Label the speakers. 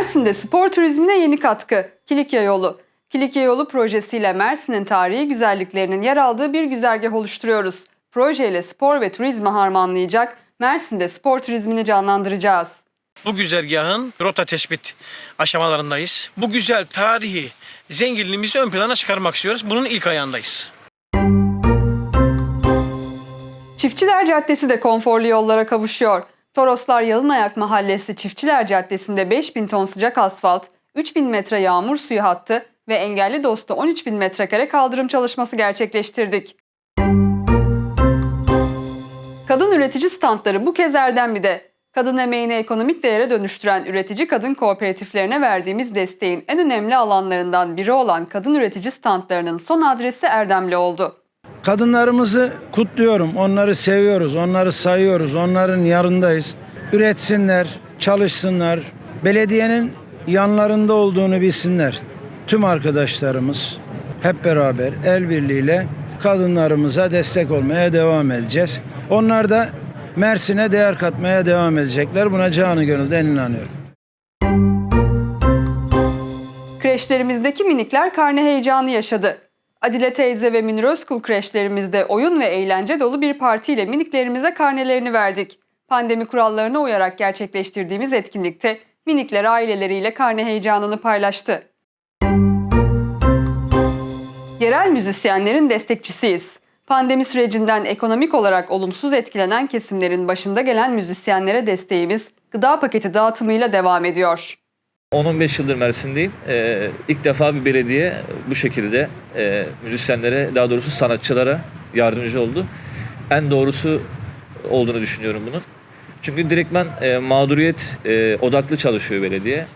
Speaker 1: Mersin'de spor turizmine yeni katkı. Kilikya Yolu. Kilikya Yolu projesiyle Mersin'in tarihi güzelliklerinin yer aldığı bir güzergah oluşturuyoruz. Projeyle spor ve turizmi harmanlayacak, Mersin'de spor turizmini canlandıracağız.
Speaker 2: Bu güzergahın rota tespit aşamalarındayız. Bu güzel tarihi zenginliğimizi ön plana çıkarmak istiyoruz. Bunun ilk ayağındayız.
Speaker 1: Çiftçiler Caddesi de konforlu yollara kavuşuyor. Toroslar Yalınayak Mahallesi Çiftçiler Caddesi'nde 5000 ton sıcak asfalt, 3000 metre yağmur suyu hattı ve engelli dostu 13000 metrekare kaldırım çalışması gerçekleştirdik. Kadın üretici standları bu kez Erdemli'de. Kadın emeğini ekonomik değere dönüştüren üretici kadın kooperatiflerine verdiğimiz desteğin en önemli alanlarından biri olan kadın üretici standlarının son adresi Erdemli oldu.
Speaker 3: Kadınlarımızı kutluyorum. Onları seviyoruz. Onları sayıyoruz. Onların yanındayız. Üretsinler, çalışsınlar. Belediyenin yanlarında olduğunu bilsinler. Tüm arkadaşlarımız hep beraber el birliğiyle kadınlarımıza destek olmaya devam edeceğiz. Onlar da Mersin'e değer katmaya devam edecekler. Buna canı gönülden inanıyorum.
Speaker 1: Kreşlerimizdeki minikler karne heyecanı yaşadı. Adile teyze ve Münir Özkul kreşlerimizde oyun ve eğlence dolu bir partiyle miniklerimize karnelerini verdik. Pandemi kurallarına uyarak gerçekleştirdiğimiz etkinlikte minikler aileleriyle karne heyecanını paylaştı. Yerel müzisyenlerin destekçisiyiz. Pandemi sürecinden ekonomik olarak olumsuz etkilenen kesimlerin başında gelen müzisyenlere desteğimiz gıda paketi dağıtımıyla devam ediyor.
Speaker 4: 10-15 yıldır Mersin'deyim. Ee, ilk defa bir belediye bu şekilde e, müzisyenlere, daha doğrusu sanatçılara yardımcı oldu. En doğrusu olduğunu düşünüyorum bunun. Çünkü direktmen e, mağduriyet e, odaklı çalışıyor belediye.